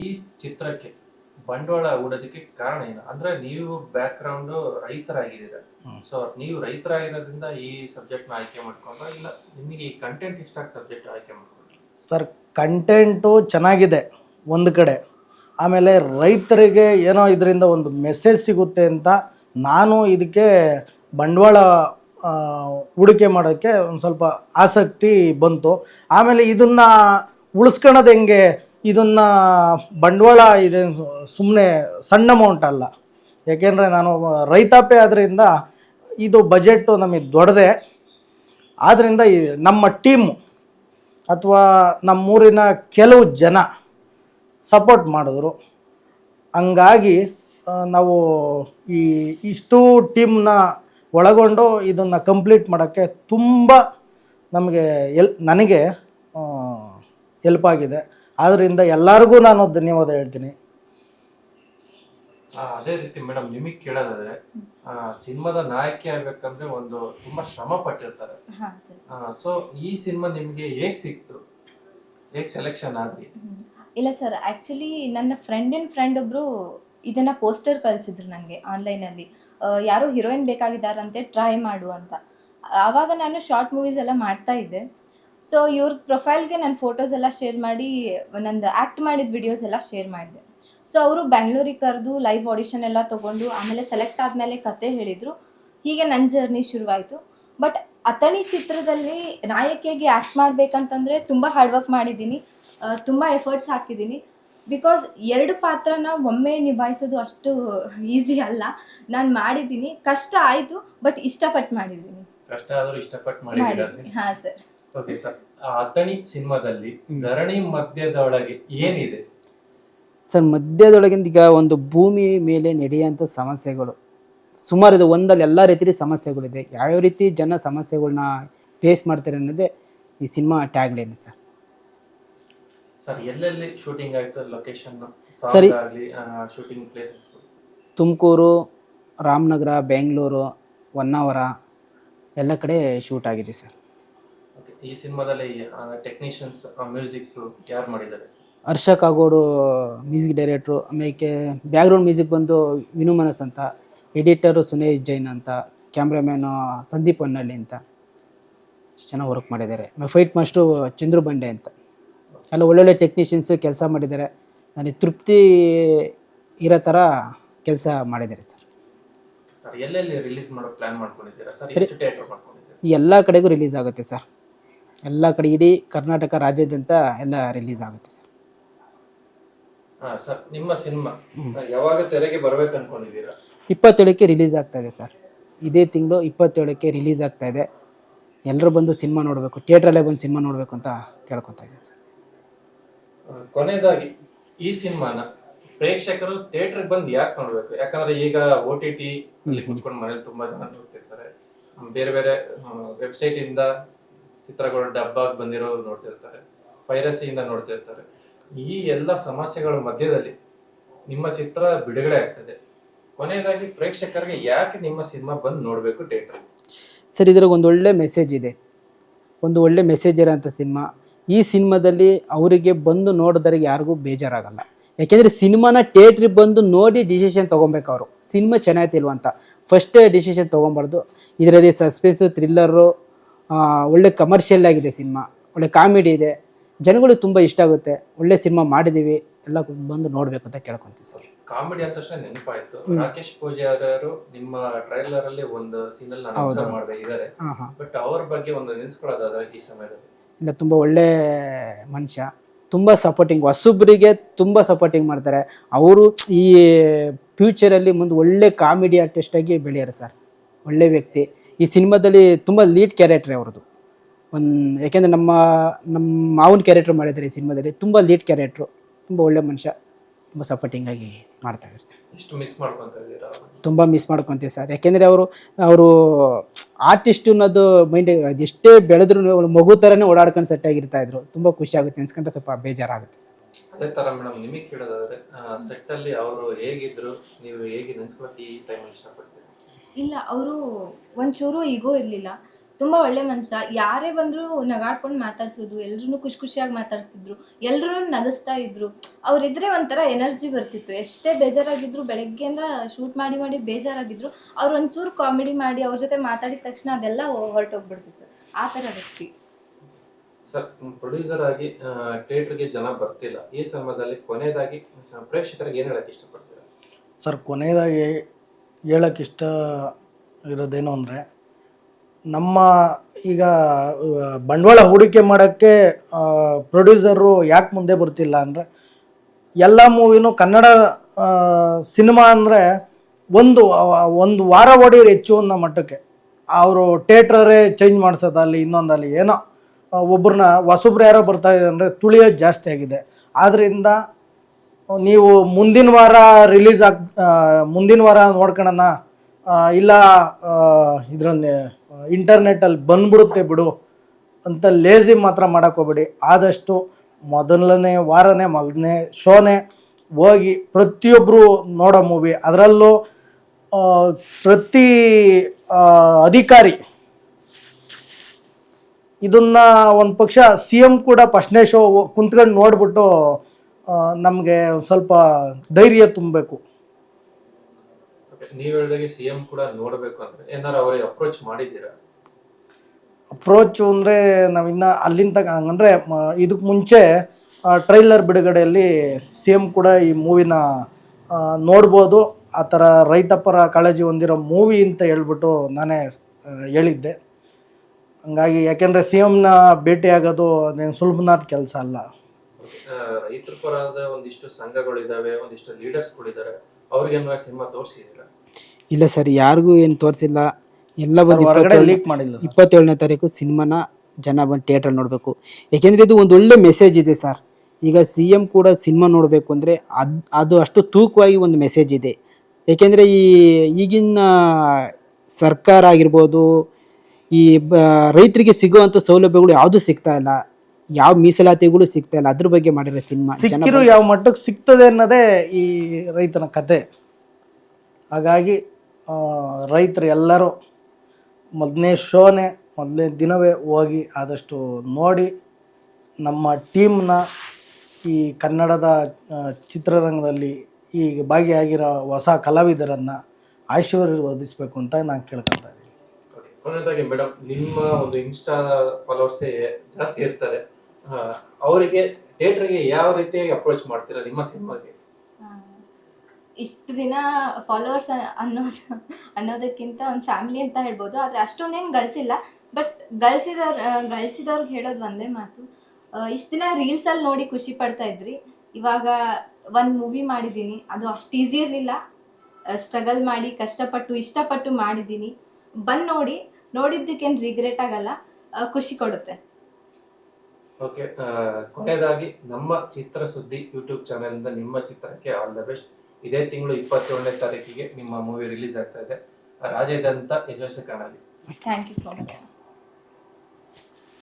ಈ ಚಿತ್ರಕ್ಕೆ ಬಂಡವಾಳ ಹೂಡೋದಕ್ಕೆ ಕಾರಣ ಏನು? ಅಂದ್ರೆ ನೀವು ಬ್ಯಾಕ್ ಗ್ರೌಂಡ್ ರೈತರಾಗಿದ್ದೀರ. ಸೊ ನೀವು ರೈತರಾಗಿರೋದ್ರಿಂದ ಈ ಸಬ್ಜೆಕ್ಟ್ನ ಆಯ್ಕೆ ಮಾಡ್ಕೊಂಡ್ರ ಇಲ್ಲ ನಿಮಗೆ ಈ ಕಂಟೆಂಟ್ ಇಷ್ಟ ಸಬ್ಜೆಕ್ಟ್ ಆಯ್ಕೆ ಮಾಡ್ಕೊಂಡು ಸರ್ ಕಂಟೆಂಟು ಚೆನ್ನಾಗಿದೆ ಒಂದು ಕಡೆ. ಆಮೇಲೆ ರೈತರಿಗೆ ಏನೋ ಇದರಿಂದ ಒಂದು ಮೆಸೇಜ್ ಸಿಗುತ್ತೆ ಅಂತ ನಾನು ಇದಕ್ಕೆ ಬಂಡವಾಳ ಹೂಡಿಕೆ ಮಾಡೋಕ್ಕೆ ಒಂದು ಸ್ವಲ್ಪ ಆಸಕ್ತಿ ಬಂತು. ಆಮೇಲೆ ಇದನ್ನು ಉಳಿಸ್ಕೊಳೋದು ಹೆಂಗೆ? ಇದನ್ನು ಬಂಡವಾಳ ಇದೆ ಸುಮ್ಮನೆ ಸಣ್ಣ ಅಮೌಂಟ್ ಅಲ್ಲ. ಯಾಕೆಂದರೆ ನಾನು ರೈತಾಪಿ ಆದ್ದರಿಂದ ಇದು ಬಜೆಟ್ಟು ನಮಗೆ ದೊಡ್ಡದೆ. ಆದ್ದರಿಂದ ಈ ನಮ್ಮ ಟೀಮು ಅಥವಾ ನಮ್ಮೂರಿನ ಕೆಲವು ಜನ ಸಪೋರ್ಟ್ ಮಾಡಿದ್ರು. ಹಂಗಾಗಿ ನಾವು ಈ ಇಷ್ಟು ಟೀಮ್ನ ಒಳಗೊಂಡು ಇದನ್ನು ಕಂಪ್ಲೀಟ್ ಮಾಡೋಕ್ಕೆ ತುಂಬ ನಮಗೆ ಎಲ್, ನನಗೆ ಹೆಲ್ಪ್ ಆಗಿದೆ. ಆದ್ದರಿಂದ ಎಲ್ಲರಿಗೂ ನಾನು ಧನ್ಯವಾದ ಹೇಳ್ತೀನಿ. ಆ, ಅದೇ ರೀತಿ ಮೇಡಮ್ ನಿಮಗೆ ಕೇಳೋದಾದ್ರೆ ಆ, ಸಿನಿಮಾದ ನಾಯಕಿ ಆಗ್ಬೇಕಂದ್ರೆ ಒಂದು ತುಂಬಾ ಶ್ರಮ ಪಟ್ಟಿರ್ತಾರೆ. ಹಾ ಸರ್. ಸೊ ಈ ಸಿನಿಮಾ ನಿಮಗೆ ಹೇಗ್ ಸಿಕ್ತು? ಹೇಗ್ ಸೆಲೆಕ್ಷನ್ ಆದ್ರಿ? ಇಲ್ಲ ಸರ್ ಆ್ಯಕ್ಚುಲಿ ನನ್ನ ಫ್ರೆಂಡಿನ ಫ್ರೆಂಡ್ ಒಬ್ರು ಇದನ್ನ ಪೋಸ್ಟರ್ ಕಳಿಸಿದ್ರು ನನಗೆ ಆನ್ಲೈನಲ್ಲಿ ಯಾರೋ ಹೀರೋಯಿನ್ ಬೇಕಾಗಿದ್ದಾರಂತೆ ಟ್ರೈ ಮಾಡು ಅಂತ. ಆವಾಗ ನಾನು ಶಾರ್ಟ್ ಮೂವೀಸ್ ಎಲ್ಲ ಮಾಡ್ತಾ ಇದ್ದೆ. ಸೊ ಇವ್ರ ಪ್ರೊಫೈಲ್ಗೆ ನನ್ನ ಫೋಟೋಸ್ ಎಲ್ಲ ಶೇರ್ ಮಾಡಿ ನಂದು ಆ್ಯಕ್ಟ್ ಮಾಡಿದ ವಿಡಿಯೋಸ್ ಎಲ್ಲ ಶೇರ್ ಮಾಡಿದೆ. ಸೊ ಅವರು ಬೆಂಗಳೂರಿಗೆ ಕರೆದು ಲೈವ್ ಆಡಿಷನ್ ಎಲ್ಲ ತೊಗೊಂಡು ಆಮೇಲೆ ಸೆಲೆಕ್ಟ್ ಆದಮೇಲೆ ಕತೆ ಹೇಳಿದರು. ಹೀಗೆ ನನ್ನ ಜರ್ನಿ ಶುರುವಾಯಿತು. ಬಟ್ ಅತಣಿ ಚಿತ್ರದಲ್ಲಿ ನಾಯಕಿಯಾಗಿ ಆ್ಯಕ್ಟ್ ಮಾಡಬೇಕಂತಂದರೆ ತುಂಬ ಹಾರ್ಡ್ ವರ್ಕ್ ಮಾಡಿದ್ದೀನಿ. ತುಂಬ ಎಫರ್ಟ್ಸ್ ಹಾಕಿದ್ದೀನಿ. ಬಿಕಾಸ್ ಎರಡು ಪಾತ್ರನ ಒಮ್ಮೆ ನಿಭಾಯಿಸೋದು ಅಷ್ಟು ಈಸಿ ಅಲ್ಲ. ನಾನು ಮಾಡಿದ್ದೀನಿ. ಕಷ್ಟ ಆಯಿತು ಬಟ್ ಇಷ್ಟಪಟ್ಟು ಮಾಡಿದ್ದೀನಿ. ಕಷ್ಟ ಆದರೂ ಇಷ್ಟಪಟ್ಟು ಮಾಡಿದ್ದೀನಿ ಹಾಂ ಸರ್. ಓಕೆ ಸರ್ ಅಥಣಿ ಸಿನಿಮಾದಲ್ಲಿ ಧರಣಿ ಮಧ್ಯದೊಳಗೆ ಏನಿದೆ? ಸರ್ ಮಧ್ಯದೊಳಗಿಂದ ಈಗ ಒಂದು ಭೂಮಿ ಮೇಲೆ ನಡೆಯುವಂಥ ಸಮಸ್ಯೆಗಳು. ಸುಮಾರು ಇದು ಒಂದಲ್ಲಿ ಎಲ್ಲ ರೀತಿಯ ಸಮಸ್ಯೆಗಳಿದೆ. ಯಾವ್ಯಾವ ರೀತಿ ಜನ ಸಮಸ್ಯೆಗಳನ್ನ ಫೇಸ್ ಮಾಡ್ತಾರೆ ಅನ್ನೋದೇ ಈ ಸಿನಿಮಾ ಟ್ಯಾಗ್ಲೈನ್ ಸರ್. ಸರ್ ಎಲ್ಲೆಲ್ಲಿ ಶೂಟಿಂಗ್ ಆಯಿತು? ಲೊಕೇಶನ್ ಸರಿ. ಶೂಟಿಂಗ್ ಪ್ಲೇಸಸ್ ತುಮಕೂರು ರಾಮನಗರ ಬೆಂಗಳೂರು ಹೊನ್ನಾವರ ಎಲ್ಲ ಕಡೆ ಶೂಟ್ ಆಗಿದೆ ಸರ್. ಈ ಸಿನಿಮಾದಲ್ಲಿ ಟೆಕ್ನಿಷಿಯನ್ಸ್ ಮ್ಯೂಸಿಕ್ ಯಾರು ಮಾಡಿದ್ದಾರೆ? ಹರ್ಷ ಕಾಗೋಡು ಮ್ಯೂಸಿಕ್ ಡೈರೆಕ್ಟ್ರು ಆಮೇಲೆ ಬ್ಯಾಕ್ಗ್ರೌಂಡ್ ಮ್ಯೂಸಿಕ್ ಬಂದು ವಿನು ಮನಸ್ ಅಂತ ಎಡಿಟರು ಸುನೇಶ್ ಜೈನ್ ಅಂತ ಕ್ಯಾಮ್ರಾಮ್ಯಾನು ಸಂದೀಪ್ ಹೊನ್ನಳ್ಳಿ ಅಂತ ಚೆನ್ನಾಗಿ ವರ್ಕ್ ಮಾಡಿದ್ದಾರೆ. ಆಮೇಲೆ ಫೈಟ್ ಮಾಸ್ಟ್ರು ಚಂದ್ರು ಬಂಡೆ ಅಂತ. ಎಲ್ಲ ಒಳ್ಳೊಳ್ಳೆ ಟೆಕ್ನಿಷಿಯನ್ಸ್ ಕೆಲಸ ಮಾಡಿದ್ದಾರೆ. ನನಗೆ ತೃಪ್ತಿ ಇರೋ ಥರ ಕೆಲಸ ಮಾಡಿದ್ದಾರೆ ಸರ್. ಎಲ್ಲೆಲ್ಲಿ ರಿಲೀಸ್ ಮಾಡೋ ಪ್ಲ್ಯಾನ್ ಮಾಡ್ಕೊಂಡಿದ್ದೀರಾ ಸರ್? ಎಲ್ಲ ಕಡೆಗೂ ರಿಲೀಸ್ ಆಗುತ್ತೆ ಸರ್. ಎಲ್ಲ ಕಡೆ ಇಡೀ ಕರ್ನಾಟಕ ರಾಜ್ಯಾದ್ಯಂತ ಎಲ್ಲ ರಿಲೀಸ್ ಆಗುತ್ತೆ ಸರ್. ಹಾ ಸರ್ ನಿಮ್ಮ ಸಿನಿಮಾ ಯಾವಾಗ ತೆರೆಗೆ ಬರಬೇಕು ಅನ್ಕೊಂಡಿದ್ದೀರಾ? ಇಪ್ಪತ್ತೇಳಕ್ಕೆ ರಿಲೀಸ್ ಆಗ್ತಾ ಇದೆ ಸರ್. ಇದೇ ತಿಂಗಳು ಇಪ್ಪತ್ತೇಳಕ್ಕೆ ರಿಲೀಸ್ ಆಗ್ತಾ ಇದೆ. ಎಲ್ಲರೂ ಬಂದು ಸಿನಿಮಾ ನೋಡಬೇಕು ಥಿಯೇಟ್ರಲ್ಲೇ ಬಂದು ಸಿನಿಮಾ ನೋಡಬೇಕು ಅಂತ ಕೇಳ್ಕೊತಾ ಇದ್ದೀನಿ ಸರ್. ಕೊನೆಯದಾಗಿ ಈ ಸಿನಿಮಾನ ಪ್ರೇಕ್ಷಕರು ಥಿಯೇಟರ್ಗೆ ಬಂದು ಯಾಕೆ ನೋಡಬೇಕು? ಯಾಕಂದ್ರೆ ಈಗ ಓ ಟಿ ಟಿ ಕುತ್ಕೊಂಡು ಮನೇಲಿ ತುಂಬಾ ಜನ ನೋಡ್ತಿರ್ತಾರೆ. ಬೇರೆ ಬೇರೆ ವೆಬ್ಸೈಟ್ ಇಂದ ಚಿತ್ರಗಳು ಡಬ್ಬಾಗಿ ಬಂದಿರೋ ನೋಡ್ತಿರ್ತಾರೆ, ಪೈರಸಿಯಿಂದ ನೋಡ್ತಿರ್ತಾರೆ. ಈ ಎಲ್ಲ ಸಮಸ್ಯೆಗಳ ಮಧ್ಯದಲ್ಲಿ ನಿಮ್ಮ ಚಿತ್ರ ಬಿಡುಗಡೆ ಆಗ್ತದೆ. ಕೊನೆಯದಾಗಿ ಪ್ರೇಕ್ಷಕರಿಗೆ ಯಾಕೆ ನಿಮ್ಮ ಸಿನಿಮಾ ಬಂದು ನೋಡಬೇಕು ಥಿಯೇಟರ್ ಸರ್ ಇದ್ರಾಗ ಒಂದು ಒಳ್ಳೆ ಮೆಸೇಜ್ ಇದೆ. ಒಂದು ಒಳ್ಳೆ ಮೆಸೇಜ್ ಇರೋಂಥ ಸಿನಿಮಾ. ಈ ಸಿನಿಮಾದಲ್ಲಿ ಅವರಿಗೆ ಬಂದು ನೋಡಿದರಿಗೆ ಯಾರಿಗೂ ಬೇಜಾರಾಗಲ್ಲ. ಯಾಕೆಂದರೆ ಸಿನಿಮಾನ ಥಿಯೇಟ್ರಿಗೆ ಬಂದು ನೋಡಿ ಡಿಸಿಷನ್ ತೊಗೊಬೇಕು ಅವರು. ಸಿನಿಮಾ ಚೆನ್ನಾಗಿಲ್ವ ಅಂತ. ಫಸ್ಟೇ ಡಿಸಿಷನ್ ತೊಗೊಬಾರ್ದು. ಇದರಲ್ಲಿ ಸಸ್ಪೆನ್ಸು ಥ್ರಿಲ್ಲರು ಒಳ್ಳೆ ಕಮರ್ಷಿಯಲ್ ಆಗಿದೆ ಸಿನಿಮಾ. ಒಳ್ಳೆ ಕಾಮಿಡಿ ಇದೆ. ಜನಗಳು ತುಂಬ ಇಷ್ಟ ಆಗುತ್ತೆ. ಒಳ್ಳೆ ಸಿನಿಮಾ ಮಾಡಿದ್ದೀವಿ ಎಲ್ಲ ಬಂದು ನೋಡಬೇಕು ಅಂತ ಕೇಳ್ಕೊಂತೀವಿ ಸರ್. ಕಾಮಿಡಿ ಅಂತ ತಕ್ಷಣ ನೆನಪಾಯ್ತು. ರಾಕೇಶ್ ಪೂಜೆ ಅವರು ನಿಮ್ಮ ಟ್ರೈಲರ್ ಅಲ್ಲಿ ಒಂದು ಸೀನ್ ಅಲ್ಲಿ ಬಟ್ ಅವ್ರ ಬಗ್ಗೆ ಒಂದು ನೆನೆಸ್ಕೊಳ್ಳೋದಾದ್ರೆ ಈ ಸಮಯದಲ್ಲಿ. ಇಲ್ಲ ತುಂಬ ಒಳ್ಳೆ ಮನುಷ್ಯ. ತುಂಬ ಸಪೋರ್ಟಿಂಗ್ ಹೊಸಬ್ರಿಗೆ ತುಂಬ ಸಪೋರ್ಟಿಂಗ್ ಮಾಡ್ತಾರೆ. ಅವರು ಈ ಫ್ಯೂಚರಲ್ಲಿ ಮುಂದೆ ಒಳ್ಳೆ ಕಾಮಿಡಿ ಆರ್ಟಿಸ್ಟಾಗಿ ಬೆಳೆಯರು ಸರ್. ಒಳ್ಳೆ ವ್ಯಕ್ತಿ. ಈ ಸಿನಿಮಾದಲ್ಲಿ ತುಂಬ ಲೀಡ್ ಕ್ಯಾರೆಕ್ಟ್ರ್ ಅವ್ರದ್ದು. ಒಂದು ಯಾಕೆಂದರೆ ನಮ್ಮ ನಮ್ಮ ಮಾವನ ಕ್ಯಾರೆಕ್ಟ್ರ್ ಮಾಡಿದ್ದಾರೆ ಈ ಸಿನಿಮಾದಲ್ಲಿ. ತುಂಬ ಲೀಡ್ ಕ್ಯಾರೆಕ್ಟ್ರು ತುಂಬ ಒಳ್ಳೆ ಮನುಷ್ಯ. ತುಂಬ ಸಪೋರ್ಟಿಂಗಾಗಿ ಮಾಡ್ತಾ ಇರ್ತಾರೆ. ಎಷ್ಟು ಮಿಸ್ ಮಾಡ್ಕೊಂತ ಇದ್ದೀರಾ ತುಂಬ ಮಿಸ್ ಮಾಡ್ಕೊತೀವಿ ಸರ್. ಯಾಕೆಂದರೆ ಅವರು ಅವರು ಆರ್ಟಿಸ್ಟ್ ಅನ್ನೋದು ಮೈಂಡ್ ಅದೆಷ್ಟೇ ಬೆಳೆದ್ರು ಮಗು ಥರನೇ ಓಡಾಡ್ಕೊಂಡು ಸೆಟ್ ಆಗಿರ್ತಾ ಇದ್ರು. ತುಂಬ ಖುಷಿ ಆಗುತ್ತೆ. ಅನ್ಸ್ಕೊಂಡ್ರೆ ಸ್ವಲ್ಪ ಬೇಜಾರಾಗುತ್ತೆ ಸರ್. ಅದೇ ಥರ ಮೇಡಮ್ ನಿಮಗೆ ಕೇಳೋದಾದರೆ ಸೆಟ್ಟಲ್ಲಿ ಅವರು ಹೇಗಿದ್ರು ನೀವು ಹೇಗೆ ನೆನೆಸ್ಕೊಳಕ್ಕೆ ಈ ಟೈಮಲ್ಲಿ ಇಷ್ಟಪಡ್ತೀರಿ? ಇಲ್ಲ ಅವರು ಒಂಚೂರು ಈಗೋ ಇರಲಿಲ್ಲ. ತುಂಬಾ ಒಳ್ಳೆ ಮನುಷ್ಯ. ಯಾರೇ ಬಂದರೂ ನಗಾಡ್ಕೊಂಡು ಮಾತಾಡ್ಸೋದು ಎಲ್ರೂ ಖುಷಿ ಖುಷಿಯಾಗಿ ಮಾತಾಡ್ಸಿದ್ರು ಎಲ್ಲರೂ ನಗಿಸ್ತಾ ಇದ್ರು. ಅವ್ರಿದ್ರೆ ಒಂಥರ ಎನರ್ಜಿ ಬರ್ತಿತ್ತು. ಎಷ್ಟೇ ಬೇಜಾರಾಗಿದ್ರು ಬೆಳಗ್ಗೆಯಿಂದ ಶೂಟ್ ಮಾಡಿ ಮಾಡಿ ಬೇಜಾರಾಗಿದ್ರು ಅವ್ರು ಒಂಚೂರು ಕಾಮಿಡಿ ಮಾಡಿ ಅವ್ರ ಜೊತೆ ಮಾತಾಡಿದ ತಕ್ಷಣ ಅದೆಲ್ಲ ಹೊರಟೋಗ್ಬಿಡ್ತಿತ್ತು. ಆ ಥರ ವ್ಯಕ್ತಿ ಸರ್ ಪ್ರೊಡ್ಯೂಸರ್ ಆಗಿ ಥಿಯೇಟ್ರಿಗೆ ಜನ ಬರ್ತಿಲ್ಲ. ಈ ಸಮಯದಲ್ಲಿ ಕೊನೆಯದಾಗಿ ಪ್ರೇಕ್ಷಕರಿಗೆ ಏನು ಹೇಳಕ್ಕೆ ಇಷ್ಟಪಡ್ತೀರಾ? ಸರ್ ಕೊನೆಯದಾಗಿ ಹೇಳಕ್ಕೆ ಇಷ್ಟ ಇರೋದೇನು ಅಂದರೆ, ನಮ್ಮ ಈಗ ಬಂಡವಾಳ ಹೂಡಿಕೆ ಮಾಡೋಕ್ಕೆ ಪ್ರೊಡ್ಯೂಸರು ಯಾಕೆ ಮುಂದೆ ಬರ್ತಿಲ್ಲ ಅಂದರೆ, ಎಲ್ಲ ಮೂವಿನೂ ಕನ್ನಡ ಸಿನಿಮಾ ಅಂದರೆ ಒಂದು ಒಂದು ವಾರ ಹೊಡೆಯೋರು ಹೆಚ್ಚು ಅನ್ನೋ ಮಟ್ಟಕ್ಕೆ. ಅವರು ಥೇಟ್ರರೇ ಚೇಂಜ್ ಮಾಡಿಸೋದಲ್ಲಿ ಇನ್ನೊಂದಲ್ಲಿ ಏನೋ ಒಬ್ಬರನ್ನ ಹೊಸಬ್ರು ಯಾರೋ ಬರ್ತಾ ಇದೆ ಅಂದರೆ ತುಳಿಯೋದು ಜಾಸ್ತಿ ಆಗಿದೆ. ಆದ್ದರಿಂದ ನೀವು ಮುಂದಿನ ವಾರ ರಿಲೀಸ್ ಆಗ ಮುಂದಿನ ವಾರ ನೋಡ್ಕೊಳ್ಳೋಣ ಆ, ಇಲ್ಲ ಇದರಲ್ಲಿ ಇಂಟರ್ನೆಟ್ಟಲ್ಲಿ ಬಂದ್ಬಿಡುತ್ತೆ ಬಿಡು ಅಂತ ಲೇಜಿ ಮಾತ್ರ ಹೋಗ್ಬೇಡಿ. ಆದಷ್ಟು ಮೊದಲನೇ ವಾರನೇ ಮೊದಲನೇ ಶೋನೇ ಹೋಗಿ ಪ್ರತಿಯೊಬ್ಬರು ನೋಡೋ ಮೂವಿ ಅದರಲ್ಲೂ ಪ್ರತಿ ಅಧಿಕಾರಿ ಇದನ್ನ ಒಂದು ಪಕ್ಷ ಸಿ ಎಂ ಕೂಡ ಫಸ್ಟ್ನೇ ಶೋ ಕುಂತ್ಕೊಂಡು ನೋಡ್ಬಿಟ್ಟು ನಮಗೆ ಸ್ವಲ್ಪ ಧೈರ್ಯ ತುಂಬಬೇಕು. ನೀವು ಹೇಳಿದಾಗೆ ಸಿಎಂ ಕೂಡ ನೋಡಬೇಕು ಅಂದ್ರೆ ಏನಾರು ಅವರಿಗೆ ಅಪ್ರೋಚ್ ಮಾಡಿದ್ದೀರಾ? ಅಪ್ರೋಚು ಅಂದರೆ ನಾವಿನ್ನ ಅಲ್ಲಿಂದ ಅಂದರೆ ಇದಕ್ಕೆ ಮುಂಚೆ ಟ್ರೈಲರ್ ಬಿಡುಗಡೆಯಲ್ಲಿ ಸಿ ಎಂ ಕೂಡ ಈ ಮೂವಿನ ನೋಡ್ಬೋದು. ಆ ಥರ ರೈತಪರ ಕಾಳಜಿ ಹೊಂದಿರೋ ಮೂವಿ ಅಂತ ಹೇಳ್ಬಿಟ್ಟು ನಾನೇ ಹೇಳಿದ್ದೆ. ಹಂಗಾಗಿ ಯಾಕೆಂದರೆ ಸಿ ಎಮ್ನ ಭೇಟಿಯಾಗೋದು ಅದೇನು ಸುಲಭನಾದ ಕೆಲಸ ಅಲ್ಲ. ರೈತರ ಪರದ ಒಂದಿಷ್ಟು ಸಂಘಗಳಿದಾವೆ ಒಂದಿಷ್ಟು ಲೀಡರ್ಸ್ಗಳಿದ್ದಾರೆ ಅವ್ರಿಗೆ ಸಿನಿಮಾ ತೋರಿಸಿದ್ದೀರಾ? ಇಲ್ಲ ಸರ್ ಯಾರಿಗೂ ಏನು ತೋರಿಸಿಲ್ಲ. ಎಲ್ಲ ಒಂದು ಲೀಕ್ ಮಾಡಿಲ್ಲ ಇಪ್ಪತ್ತೇಳನೇ ತಾರೀಕು ಸಿನಿಮಾನ ಜನ ಬಂದು ಥಿಯೇಟ್ರಲ್ಲಿ ನೋಡಬೇಕು. ಯಾಕೆಂದ್ರೆ ಇದು ಒಂದು ಒಳ್ಳೆ ಮೆಸೇಜ್ ಇದೆ ಸರ್. ಈಗ ಸಿ ಎಂ ಕೂಡ ಸಿನಿಮಾ ನೋಡಬೇಕು ಅಂದರೆ ಅದು ಅದು ಅಷ್ಟು ತೂಕವಾಗಿ ಒಂದು ಮೆಸೇಜ್ ಇದೆ. ಏಕೆಂದರೆ ಈ ಈಗಿನ ಸರ್ಕಾರ ಆಗಿರ್ಬೋದು ಈ ಬ ರೈತರಿಗೆ ಸಿಗುವಂಥ ಸೌಲಭ್ಯಗಳು ಯಾವುದೂ ಸಿಗ್ತಾ ಇಲ್ಲ. ಯಾವ ಮೀಸಲಾತಿಗಳು ಸಿಗ್ತಾ ಇಲ್ಲ ಅದ್ರ ಬಗ್ಗೆ ಮಾಡಿರೋ ಸಿನಿಮಾ ಸಿಕ್ಕಿರೋ ಯಾವ ಮಟ್ಟಕ್ಕೆ ಸಿಗ್ತದೆ ಅನ್ನೋದೇ ಈ ರೈತನ ಕತೆ. ಹಾಗಾಗಿ ಆ, ರೈತರು ಎಲ್ಲರೂ ಮೊದಲನೇ ಶೋನೇ ಮೊದಲನೇ ದಿನವೇ ಹೋಗಿ ಆದಷ್ಟು ನೋಡಿ ನಮ್ಮ ಟೀಮ್ನ ಈ ಕನ್ನಡದ ಚಿತ್ರರಂಗದಲ್ಲಿ ಈಗ ಭಾಗಿಯಾಗಿರೋ ಹೊಸ ಕಲಾವಿದರನ್ನು ಆಶೀರ್ವದಿಸಬೇಕು ಅಂತ ನಾನು ಕೇಳ್ಕೊತಾ ಇದ್ದೀನಿ. ಮೇಡಮ್ ನಿಮ್ಮ ಒಂದು ಇನ್ಸ್ಟಾ ಫಾಲೋವರ್ಸೇ ಜಾಸ್ತಿ ಇರ್ತಾರೆ. ಅವರಿಗೆ ಥಿಯೇಟರ್ಗೆ ಯಾವ ರೀತಿಯಾಗಿ ಅಪ್ರೋಚ್ ಮಾಡ್ತೀರಾ ನಿಮ್ಮ ಸಿನಿಮಾಗೆ? ಇಷ್ಟು ದಿನ ಫಾಲೋವರ್ಸ್ ಅನ್ನೋದು, ಅನ್ನೋದಕ್ಕಿಂತ ಒಂದು ಫ್ಯಾಮಿಲಿ ಅಂತ ಹೇಳ್ಬೋದು. ಆದರೆ ಅಷ್ಟೊಂದೇನು ಗಳಿಸಿಲ್ಲ ಬಟ್ ಗಳಿಸಿದವ್ರು ಗಳಿಸಿದವ್ರಿಗೆ ಹೇಳೋದು ಒಂದೇ ಮಾತು. ಇಷ್ಟು ದಿನ ರೀಲ್ಸಲ್ಲಿ ನೋಡಿ ಖುಷಿ ಪಡ್ತಾ ಇದ್ರಿ. ಇವಾಗ ಒಂದು ಮೂವಿ ಮಾಡಿದ್ದೀನಿ. ಅದು ಅಷ್ಟು ಈಸಿ ಇರಲಿಲ್ಲ. ಸ್ಟ್ರಗಲ್ ಮಾಡಿ, ಕಷ್ಟಪಟ್ಟು, ಇಷ್ಟಪಟ್ಟು ಮಾಡಿದ್ದೀನಿ. ಬಂದು ನೋಡಿ, ನೋಡಿದ್ದಕ್ಕೇನು ರಿಗ್ರೆಟ್ ಆಗಲ್ಲ. ಖುಷಿ ಕೊಡುತ್ತೆ. ಓಕೆ ಕೊನೆಯದಾಗಿ ನಮ್ಮ ಚಿತ್ರ ಸುದ್ದಿ ಯೂಟ್ಯೂಬ್ ಚಾನೆಲ್ ಇಂದ ನಿಮ್ಮ ಚಿತ್ರಕ್ಕೆ ಆಲ್ ದ ಬೆಸ್ಟ್ ಇದೇ ತಿಂಗಳು ಇಪ್ಪತ್ತೇಳನೇ ತಾರೀಕಿಗೆ ನಿಮ್ಮ ಮೂವಿ ರಿಲೀಸ್ ಆಗ್ತಾ ಇದೆ. ರಾಜೇದಂತ ಯಶಸ್ವಿ ಕಾಣಲಿ. Thank you so much